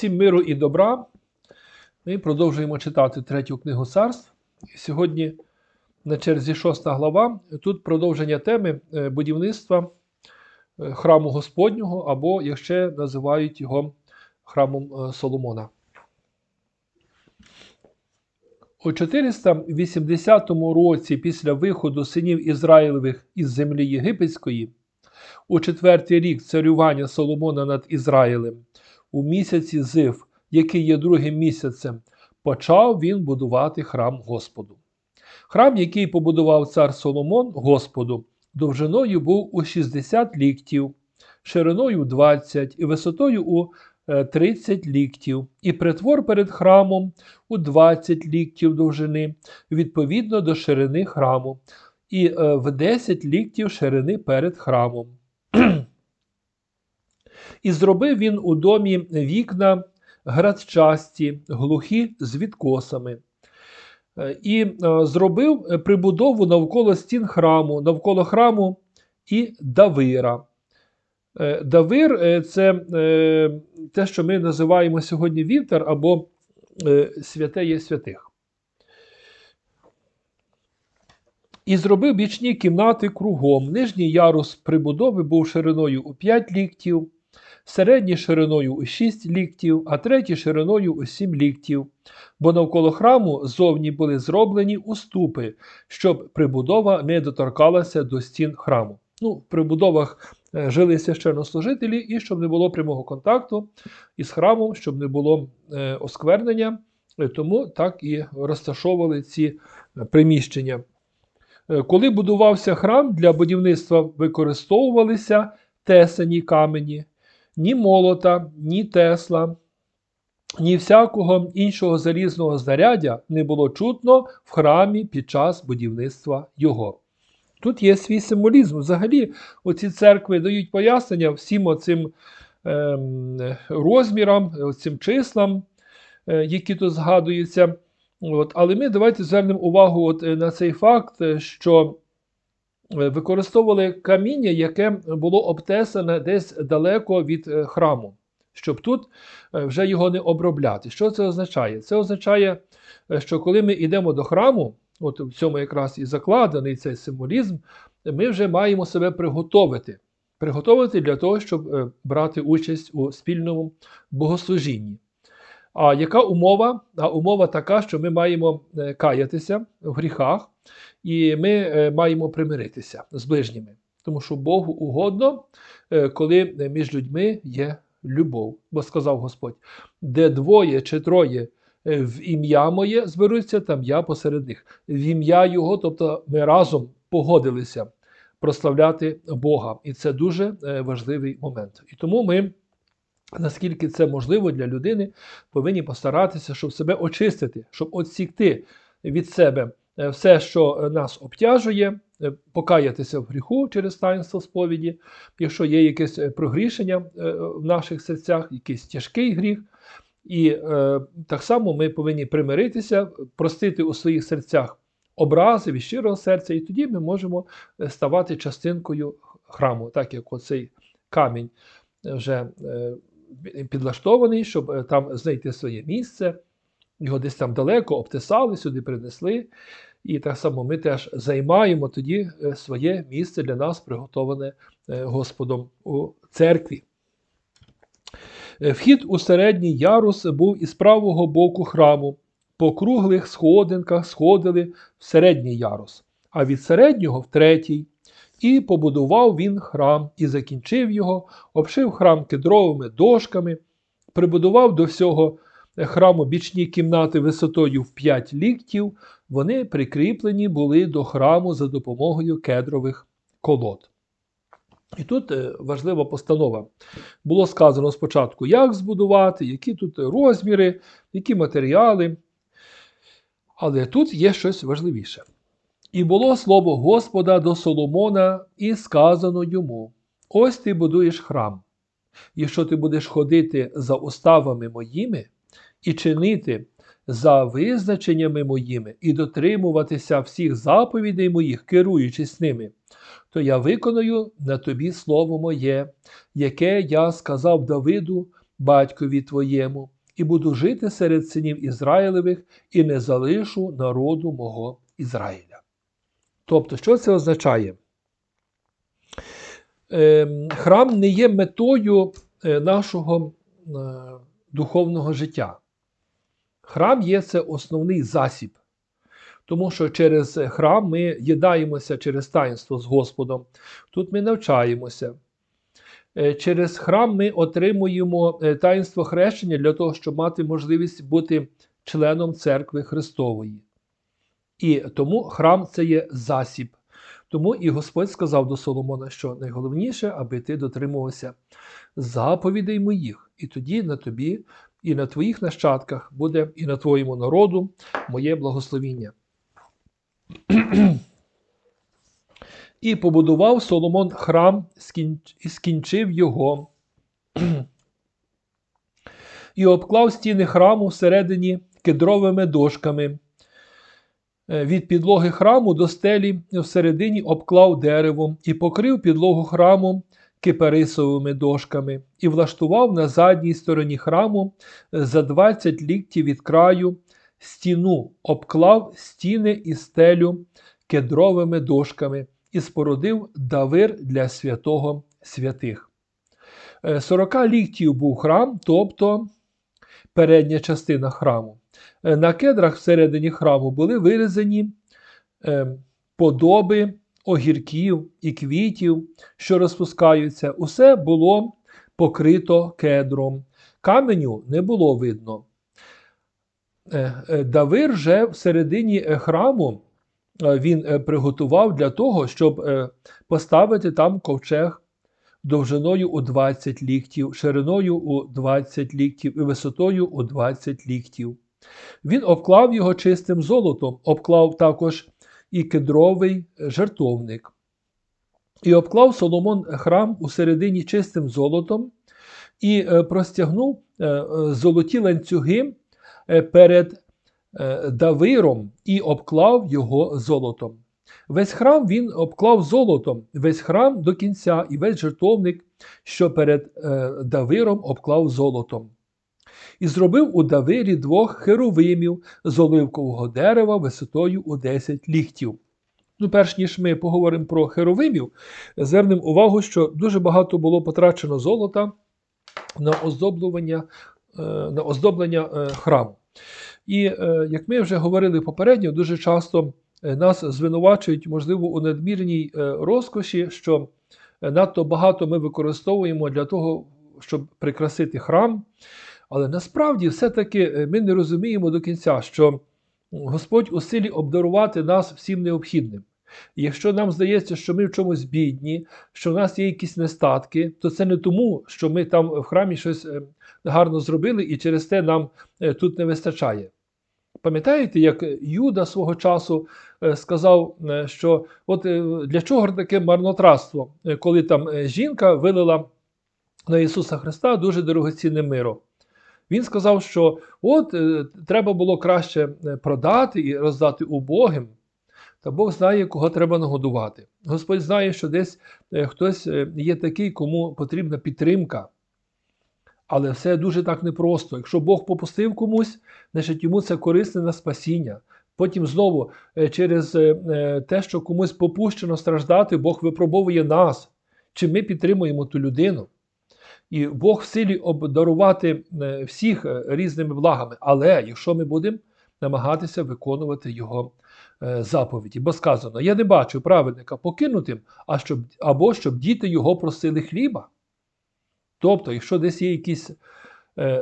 Всім миру і добра. Ми продовжуємо читати третю книгу царств. Сьогодні на черзі шоста глава. Тут продовження теми е, будівництва е, храму Господнього, або як ще називають його храмом е, Соломона. У 480 році після виходу синів Ізраїлевих із землі Єгипетської, у четвертий рік царювання Соломона над Ізраїлем, у місяці Зив, який є другим місяцем, почав він будувати храм Господу. Храм, який побудував цар Соломон Господу, довжиною був у 60 ліктів, шириною 20 і висотою у е, 30 ліктів, і притвор перед храмом у 20 ліктів довжини, відповідно до ширини храму, і е, в 10 ліктів ширини перед храмом. І зробив він у домі вікна градчасті, глухі з відкосами. Е, І е, зробив прибудову навколо стін храму, навколо храму і давира. Е, Давир це те, що ми називаємо сьогодні вівтар або святе є святих. І зробив бічні кімнати кругом. Нижній ярус прибудови був шириною у 5 ліктів, середній шириною у 6 ліктів, а третій шириною у 7 ліктів. Бо навколо храму зовні були зроблені уступи, щоб прибудова не доторкалася до стін храму. Ну, в прибудовах е, жили священнослужителі, і щоб не було прямого контакту із храмом, щоб не було е, осквернення, Е, тому так і розташовували ці приміщення. Коли будувався храм, для будівництва використовувалися тесані камені, ні молота, ні тесла, ні всякого іншого залізного знаряддя не було чутно в храмі під час будівництва його. Тут є свій символізм. Взагалі, оці церкви дають пояснення всім оцим ем, розмірам, цим числам, е, які тут згадуються. От, але ми давайте звернемо увагу от, е, на цей факт, е, що е, використовували каміння, яке було обтесане десь далеко від е, храму, щоб тут е, вже його не обробляти. Що це означає? Це означає, е, що коли ми йдемо до храму, от в цьому якраз і закладений цей символізм, ми вже маємо себе приготовити. Приготовити для того, щоб е, брати участь у спільному богослужінні. А яка умова? А умова така, що ми маємо е, каятися в гріхах, і ми е, маємо примиритися з ближніми. Тому що Богу угодно, е, коли між людьми є любов. Бо сказав Господь: де двоє чи троє в ім'я моє зберуться, там я посеред них. В ім'я Його, тобто ми разом погодилися прославляти Бога. І це дуже важливий момент. І тому ми. Наскільки це можливо для людини, повинні постаратися, щоб себе очистити, щоб відсікти від себе е, все, що е, нас обтяжує, е, покаятися в гріху через таїнство сповіді, якщо є якесь прогрішення в наших серцях, якийсь тяжкий гріх. І е, так само ми повинні примиритися, простити у своїх серцях образи від щирого серця, і тоді ми можемо ставати частинкою храму, так як оцей камінь вже. Підлаштований, щоб е, там знайти своє місце. Його десь там далеко обтесали, сюди принесли. І так само ми теж займаємо тоді е, своє місце для нас, приготоване е, Господом у церкві. Вхід у середній ярус був із правого боку храму. По круглих сходинках сходили в середній ярус, а від середнього в третій. І побудував він храм, і закінчив його, обшив храм кедровими дошками, прибудував до всього храму бічні кімнати висотою в 5 ліктів, вони прикріплені були до храму за допомогою кедрових колод. І тут е, важлива постанова. Було сказано спочатку, як збудувати, які тут розміри, які матеріали. Але тут є щось важливіше. І було слово Господа до Соломона, і сказано йому: Ось ти будуєш храм. Якщо ти будеш ходити за уставами моїми і чинити за визначеннями моїми, і дотримуватися всіх заповідей моїх, керуючись ними, то я виконую на тобі слово моє, яке я сказав Давиду, батькові твоєму, і буду жити серед синів Ізраїлевих, і не залишу народу мого Ізраїля. Тобто, що це означає? Ем, Храм не є метою е, нашого е, духовного життя. Храм є це основний засіб. Тому що через храм ми єдаємося через таїнство з Господом. Тут ми навчаємося. Е, Через храм ми отримуємо таїнство хрещення для того, щоб мати можливість бути членом церкви Христової. І тому храм це є засіб. Тому і Господь сказав до Соломона, що найголовніше, аби ти дотримувався заповідей моїх, і тоді на тобі і на твоїх нащадках буде, і на твоєму народу моє благословіння. І побудував Соломон храм і скінчив його. І обклав стіни храму всередині кедровими дошками. Е, Від підлоги храму до стелі всередині обклав деревом і покрив підлогу храму кипарисовими дошками, і влаштував на задній стороні храму е, за 20 ліктів від краю стіну, обклав стіни і стелю кедровими дошками і спорудив давир для святого святих. Е, 40 ліктів був храм, тобто передня частина храму. Е, На кедрах всередині храму були вирізані е, подоби огірків і квітів, що розпускаються. Усе було покрито кедром. Каменю не було видно. Е, Давир же всередині храму він приготував для того, щоб поставити там ковчег довжиною у 20 ліктів, шириною у 20 ліктів і висотою у 20 ліктів. Він обклав його чистим золотом, обклав також і кедровий жертовник. І обклав Соломон храм у середині чистим золотом і е, простягнув е, е, золоті ланцюги перед давиром і обклав його золотом. Весь храм він обклав золотом, весь храм до кінця, і весь жертовник, що перед давиром обклав золотом. І зробив у давирі двох херовимів з оливкового дерева висотою у 10 ліктів. Ну, перш ніж ми поговоримо про херовимів, звернемо увагу, що дуже багато було потрачено золота на оздоблення, е, на оздоблення е, храму. І е, як ми вже говорили попередньо, дуже часто нас звинувачують, можливо, у надмірній розкоші, що надто багато ми використовуємо для того, щоб прикрасити храм. Але насправді все-таки е, ми не розуміємо до кінця, що Господь у силі обдарувати нас всім необхідним. І якщо нам здається, що ми в чомусь бідні, що в нас є якісь нестатки, то це не тому, що ми там в храмі щось е, гарно зробили, і через те нам е, тут не вистачає. Пам'ятаєте, як Юда свого часу е, сказав, е, що от е, для чого таке марнотратство, е, коли там е, жінка вилила на Ісуса Христа дуже дорогоцінне миро. Він сказав, що от е, треба було краще е, продати і роздати убогим, та Бог знає, кого треба нагодувати. Господь знає, що десь е, хтось є такий, кому потрібна підтримка. Але все дуже так непросто. Якщо Бог попустив комусь, значить йому це корисне на спасіння. Потім знову через те, що комусь попущено страждати, Бог випробовує нас, чи ми підтримуємо ту людину. І Бог в силі обдарувати е, всіх е, різними благами. Але якщо ми будемо намагатися виконувати його е, заповіді, бо сказано: я не бачу праведника покинутим, а щоб, або щоб діти його просили хліба. Тобто, якщо десь є якісь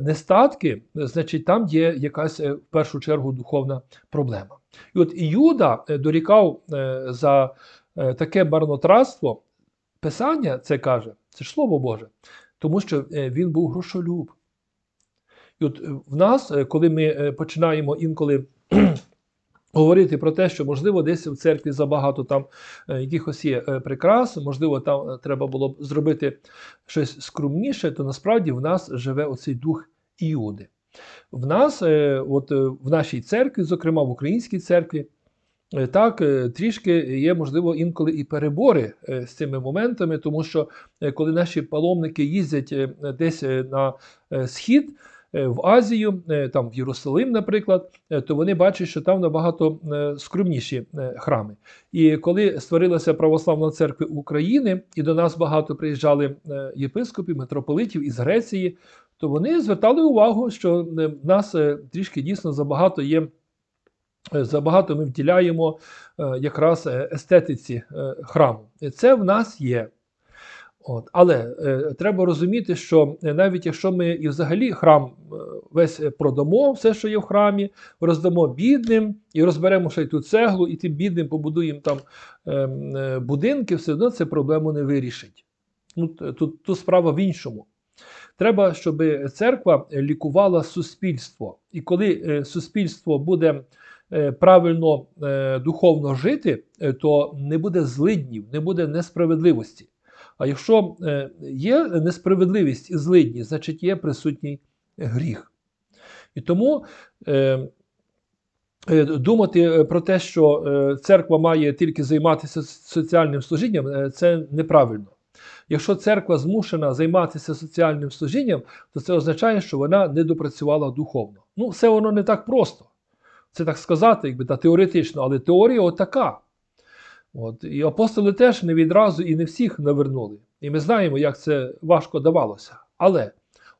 нестатки, значить там є якась в першу чергу духовна проблема. І от Іуда дорікав за таке марнотратство. Писання це каже, це ж Слово Боже, тому що е, він був грошолюб. І от е, в нас, е, коли ми починаємо інколи говорити про те, що можливо десь в церкві забагато там якихось є прикрас, можливо, там треба було б зробити щось скромніше, то насправді в нас живе оцей дух Іуди. В нас, от в нашій церкві, зокрема в українській церкві, так, е, трішки є, можливо, інколи і перебори е, з цими моментами, тому що е, коли наші паломники їздять е, десь е, на е, схід, е, в Азію, е, там в Єрусалим, наприклад, е, то вони бачать, що там набагато е, скромніші е, храми. І коли створилася православна церква України, і до нас багато приїжджали е, єпископів, митрополитів із Греції, то вони звертали увагу, що е, в нас е, трішки дійсно забагато є. Е, Забагато ми вділяємо е, якраз е, естетиці храму. Це в нас є. От. Але е, треба розуміти, що навіть якщо ми і взагалі храм весь продамо, все, що є в храмі, роздамо бідним і розберемо ще й ту цеглу, і тим бідним побудуємо там е, е, будинки, все одно це проблему не вирішить. Ну, тут, тут справа в іншому. Треба, щоб церква лікувала суспільство. І коли суспільство буде правильно е, духовно жити, е, то не буде злиднів, не буде несправедливості. А якщо е, є несправедливість і злидні, значить є присутній гріх. І тому е, е, думати е, про те, що е, церква має тільки займатися соціальним служінням, е, це неправильно. Якщо церква змушена займатися соціальним служінням, то це означає, що вона не допрацювала духовно. Ну, все воно не так просто. Це так сказати, якби та теоретично, але теорія отака. От. І апостоли теж не відразу і не всіх навернули. І ми знаємо, як це важко давалося. Але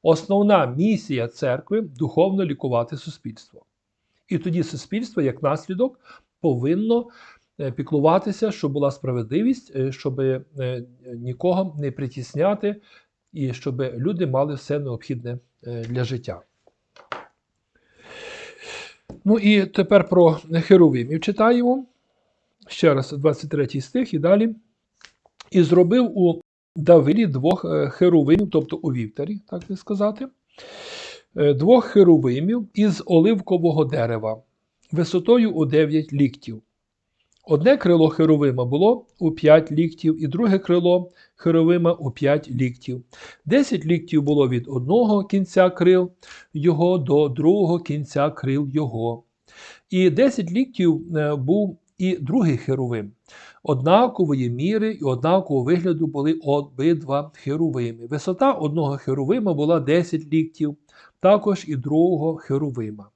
основна місія церкви духовно лікувати суспільство. І тоді суспільство, як наслідок, повинно е, піклуватися, щоб була справедливість, е, щоб е, нікого не притісняти, і щоб люди мали все необхідне для життя. Ну і тепер про херовимів читаємо. Ще раз, 23 стих і далі. І зробив у Давилі двох херувимів, тобто у вівтарі, так би сказати, е, двох херовимів із оливкового дерева, висотою у 9 ліктів. Одне крило херовима було у 5 ліктів, і друге крило херовима у 5 ліктів. 10 ліктів було від одного кінця крил його до другого кінця крил його. І 10 ліктів е, був і другий херовим. Однакової міри і однакового вигляду були обидва херовими. Висота одного херовима була 10 ліктів, також і другого херовима.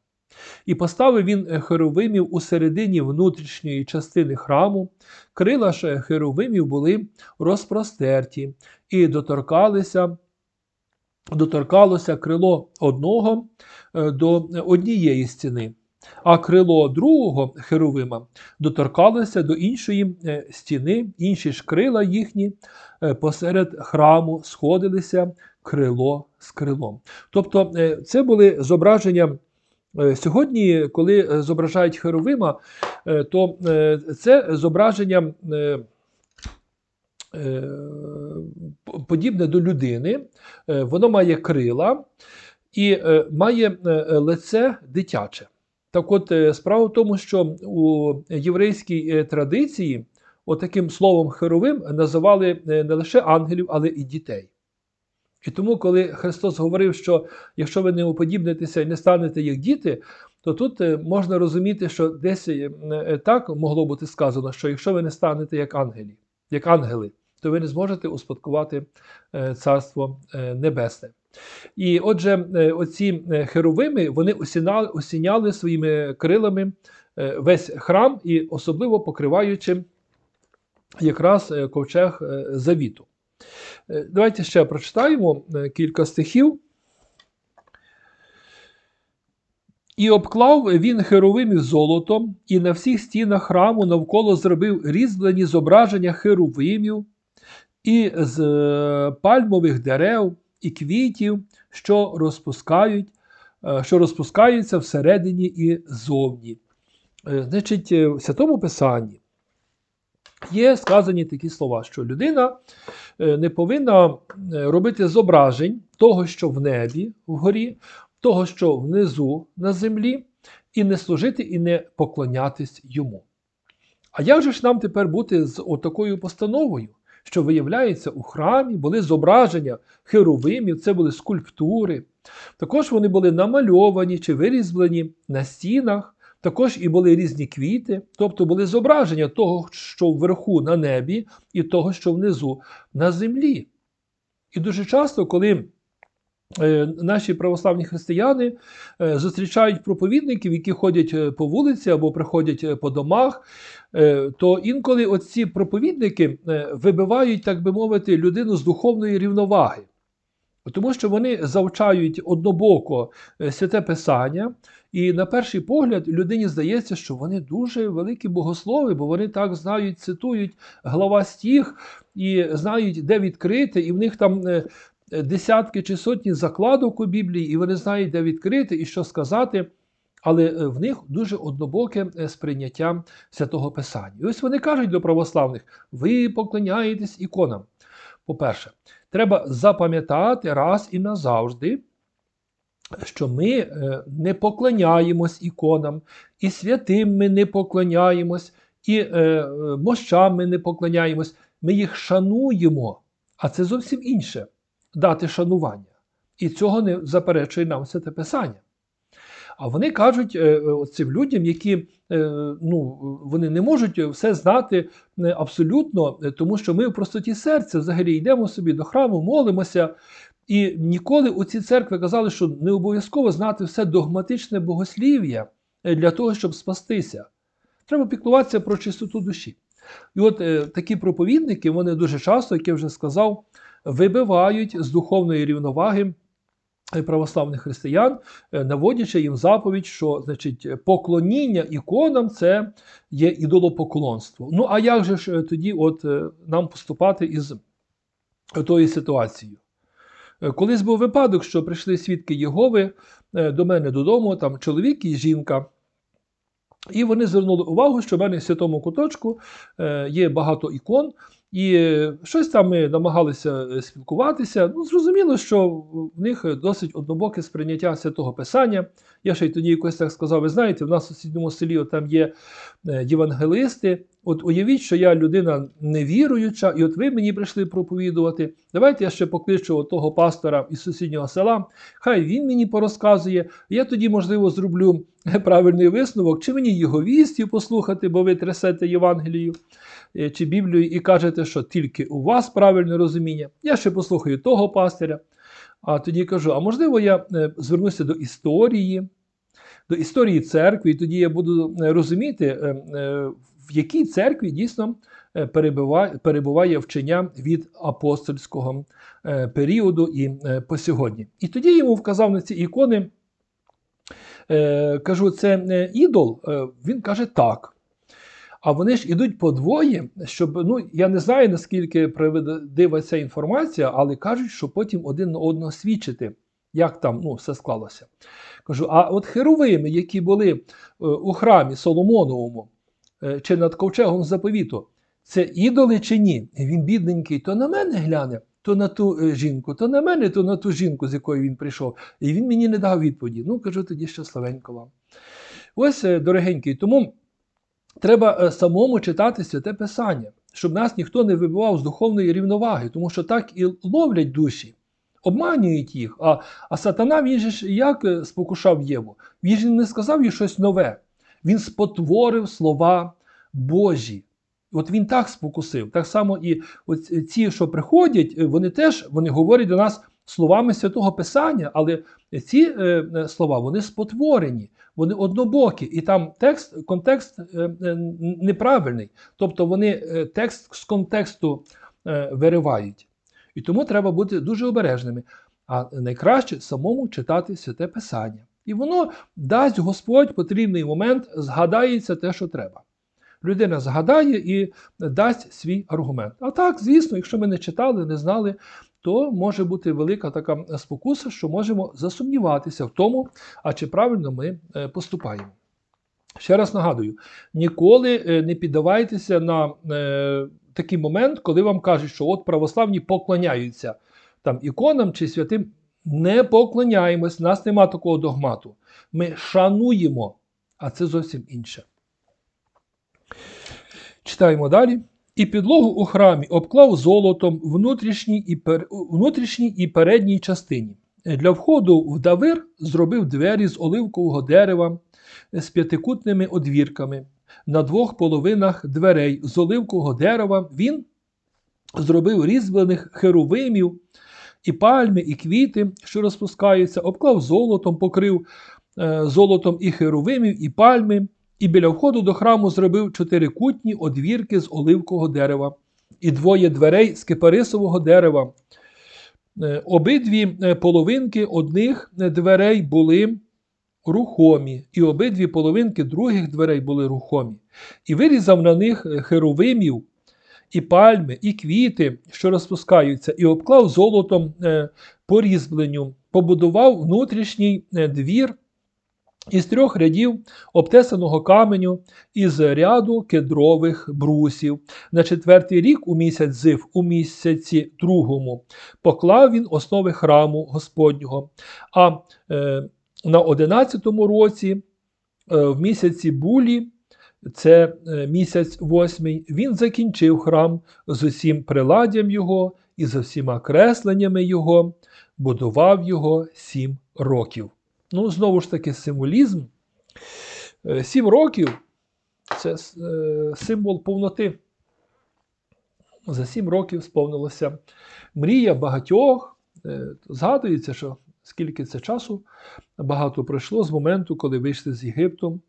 І поставив він е, херовимів у середині внутрішньої частини храму. Крила ж херовимів були розпростерті і доторкалися, доторкалося крило одного е, до однієї стіни, а крило другого херовима доторкалося до іншої е, стіни, інші ж крила їхні е, посеред храму сходилися крило з крилом. Тобто е, це були зображення. Е, Сьогодні, коли е, зображають Херовима, е, то це зображення подібне до людини, воно має крила і має лице дитяче. Так от, справа в тому, що у єврейській традиції отаким словом херовим називали не лише ангелів, але і дітей. І тому, коли Христос говорив, що якщо ви не уподібнитеся і не станете як діти, то тут е, можна розуміти, що десь е, е, так могло бути сказано, що якщо ви не станете як ангелі, як ангели, то ви не зможете успадкувати Царство Небесне. І отже, оці херовими вони осіняли, своїми крилами весь храм і особливо покриваючи якраз ковчег завіту. Е, Давайте ще прочитаємо е, кілька стихів. І обклав він херовимів золотом, і на всіх стінах храму навколо зробив різьблені зображення херовимів, і з е, пальмових дерев, і квітів, що розпускають, що розпускаються всередині і зовні. Значить, в Святому Писанні є сказані такі слова, що людина не повинна е, робити зображень того, що в небі вгорі, того, що внизу на землі, і не служити, і не поклонятись йому. А як же ж нам тепер бути з отакою постановою, що виявляється у храмі були зображення херовимів, це були скульптури. Також вони були намальовані чи вирізблені на стінах, Також і були різні квіти, тобто були зображення того, що вверху на небі, і того, що внизу на землі. І дуже часто, коли е, наші православні християни е, зустрічають проповідників, які ходять е, по вулиці або приходять по домах, то інколи оці проповідники вибивають, так би мовити, людину з духовної рівноваги. Тому що вони завчають однобоко е, святе Писання, і на перший погляд людині здається, що вони дуже великі богослови, бо вони так знають, цитують глава стіг і знають, де відкрити, і в них там е, е, десятки чи сотні закладок у Біблії, і вони знають, де відкрити і що сказати. Але в них дуже однобоке сприйняття святого Писання. І ось вони кажуть до православних: ви поклоняєтесь іконам. По-перше, треба запам'ятати раз і назавжди, що ми е, не поклоняємось іконам, і святим ми не поклоняємось, і е, е, мощам ми не поклоняємось. Ми їх шануємо, а це зовсім інше дати шанування. І цього не заперечує нам святе Писання. А вони кажуть е, е, цим людям, які е, ну, вони не можуть все знати абсолютно, тому що ми в простоті серця взагалі йдемо собі до храму, молимося. І ніколи у ці церкви казали, що не обов'язково знати все догматичне богослів'я для того, щоб спастися. Треба піклуватися про чистоту душі. І от е, такі проповідники, вони дуже часто, як я вже сказав, вибивають з духовної рівноваги православних християн, е, наводячи їм заповідь, що значить, поклоніння іконам це є ідолопоклонство. Ну а як же ж е, тоді от, е, нам поступати із тою ситуацією? Е, Колись був випадок, що прийшли свідки Єгови е, до мене додому, там чоловік і жінка. І вони звернули увагу, що в мене в святому куточку е, є багато ікон, і е, щось там ми намагалися е, спілкуватися. Ну, зрозуміло, що в них досить однобоке сприйняття святого Писання. Я ще й тоді якось так сказав: ви знаєте, в нас в сусідньому селі от там є е, євангелисти. От уявіть, що я людина невіруюча, і от ви мені прийшли проповідувати. Давайте я ще покличу того пастора із сусіднього села. Хай він мені порозказує. Я тоді, можливо, зроблю правильний висновок, чи мені його вістів послухати, бо ви трясете Євангелію чи Біблію і кажете, що тільки у вас правильне розуміння. Я ще послухаю того пастиря. А тоді кажу: а можливо, я е, звернуся до історії, до історії церкви, і тоді я буду е, розуміти, е, е, в якій церкві дійсно е, перебуває, вчення від апостольського е, періоду і е, по сьогодні. І тоді йому вказав на ці ікони. Е, кажу, це е, ідол? Е, Він каже так. А вони ж ідуть по двоє, щоб ну я не знаю наскільки правдива ця інформація, але кажуть, що потім один на одного свідчити, як там ну, все склалося. Кажу, а от херовими, які були е, у храмі Соломоновому е, чи над ковчегом заповіту, це ідоли чи ні? Він бідненький, то на мене гляне, то на ту е, жінку, то на мене, то на ту жінку, з якою він прийшов. І він мені не дав відповіді. Ну, кажу, тоді щасливенько вам. Ось, дорогенький, тому треба е, самому читати святе Писання, щоб нас ніхто не вибивав з духовної рівноваги, тому що так і ловлять душі, обманюють їх. А, а сатана він же ж як е, спокушав Єву? Він ж не сказав їй щось нове. Він спотворив слова Божі. От він так спокусив. Так само і ці, що приходять, е, вони теж вони говорять до нас словами святого Писання, але ці е, е, слова вони спотворені, вони однобокі, і там текст, контекст е, е, неправильний. Тобто вони е, текст з контексту виривають. І тому треба бути дуже обережними. А найкраще самому читати святе Писання. І воно дасть Господь потрібний момент, згадається те, що треба. Людина згадає і дасть свій аргумент. А так, звісно, якщо ми не читали, не знали, то може бути велика така спокуса, що можемо засумніватися в тому, а чи правильно ми е, поступаємо. Ще раз нагадую: ніколи е, не піддавайтеся на е, такий момент, коли вам кажуть, що от православні поклоняються там іконам чи святим. Не поклоняємось, нас нема такого догмату. Ми шануємо, а це зовсім інше. Читаємо далі. І підлогу у храмі обклав золотом внутрішній пер... внутрішній і передній частині. Для входу в Давир зробив двері з оливкового дерева з п'ятикутними одвірками. На двох половинах дверей з оливкового дерева він зробив різьблених херувимів, і пальми, і квіти, що розпускаються, обклав золотом, покрив е, золотом і херувимів, і пальми, і біля входу до храму зробив чотирикутні одвірки з оливкового дерева, і двоє дверей з кипарисового дерева. Е, Обидві е, половинки одних е, дверей були рухомі, і обидві половинки других дверей були рухомі. І вирізав на них херувимів, і пальми, і квіти, що розпускаються, і обклав золотом по різьбленню, побудував внутрішній двір із трьох рядів обтесаного каменю із ряду кедрових брусів. На четвертий рік у місяць зив, у місяці другому, поклав він основи храму Господнього. А е, на одинадцятому році, е, в місяці булі, це е, місяць восьмий, він закінчив храм з усім приладдям його і з усіма кресленнями його, будував його сім років. Ну, знову ж таки, символізм. Е, Сім років це е, символ повноти. За сім років сповнилася мрія багатьох. Е, Згадується, що скільки це часу багато пройшло з моменту, коли вийшли з Єгипту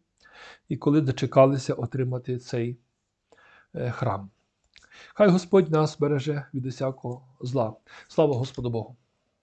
і коли дочекалися отримати цей храм. Хай Господь нас береже від усякого зла. Слава Господу Богу!